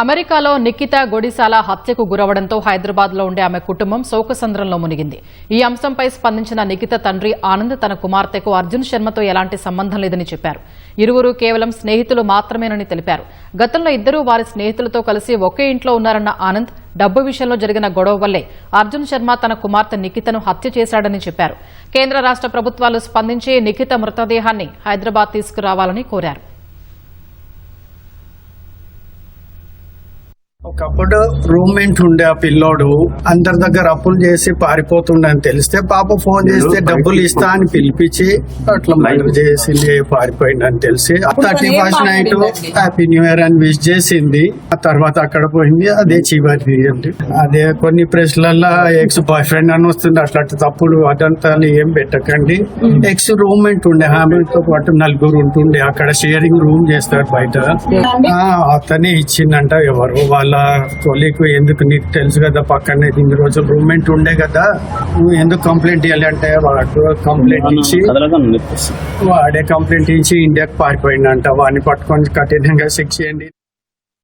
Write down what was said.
అమెరికాలో నిఖిత గొడిసాల హత్యకు గురవడంతో హైదరాబాద్లో ఉండే ఆమె కుటుంబం శోకసంద్రంలో మునిగింది. ఈ అంశంపై స్పందించిన నిఖిత తండ్రి ఆనంద్ తన కుమార్తెకు అర్జున్ శర్మతో ఎలాంటి సంబంధం లేదని చెప్పారు. ఇరువురు కేవలం స్నేహితులు మాత్రమేనని తెలిపారు. గతంలో ఇద్దరూ వారి స్నేహితులతో కలిసి ఒకే ఇంట్లో ఉన్నారన్న ఆనంద్ డబ్బు విషయంలో జరిగిన గొడవ వల్లే అర్జున్ శర్మ తన కుమార్తె నిఖితను హత్య చేశాడని చెప్పారు. కేంద్ర రాష్ట్ర ప్రభుత్వాలు స్పందించి నిఖిత మృతదేహాన్ని హైదరాబాద్ తీసుకురావాలని కోరారు. ఒకప్పుడు రూమ్మేట్ ఉండే ఆ పిల్లోడు అందరి దగ్గర అప్పులు చేసి పారిపోతుండే అని తెలిస్తే పాప ఫోన్ చేస్తే డబ్బులు ఇస్తా అని పిలిపించి అట్లా మర్డర్ చేసి పారిపోయింది అని తెలిసి thirty first night happy new year అని విష్ చేసింది. ఆ తర్వాత అక్కడ పోయింది అదే చివరి అండి అదే కొన్ని ప్రెస్లల్లో ఎక్స్ బాయ్ ఫ్రెండ్ అని వస్తుంది అట్లాంటి తప్పుడు అదంతా ఏం పెట్టకండి. ఎక్స్ రూమ్మేట్ ఉండే ఆమెతో పాటు నలుగురు ఉంటుండే అక్కడ షేరింగ్ రూమ్ చేస్తారు బయట. ఆ, అతనే ఇచ్చిందంట ఎవరు వాళ్ళ కొలీకు ఎందుకు నీకు తెలుసు కదా పక్కనే ఇన్ని రోజులు రూమ్మేట్ ఉండే కదా నువ్వు ఎందుకు కంప్లైంట్ ఇవ్వాలి అంటే వాడు కంప్లైంట్ ఇచ్చి వాడే కంప్లైంట్ ఇచ్చి ఇండియాకి పారిపోయిందంట. వాడిని పట్టుకొని కఠినంగా శిక్ష చేయండి.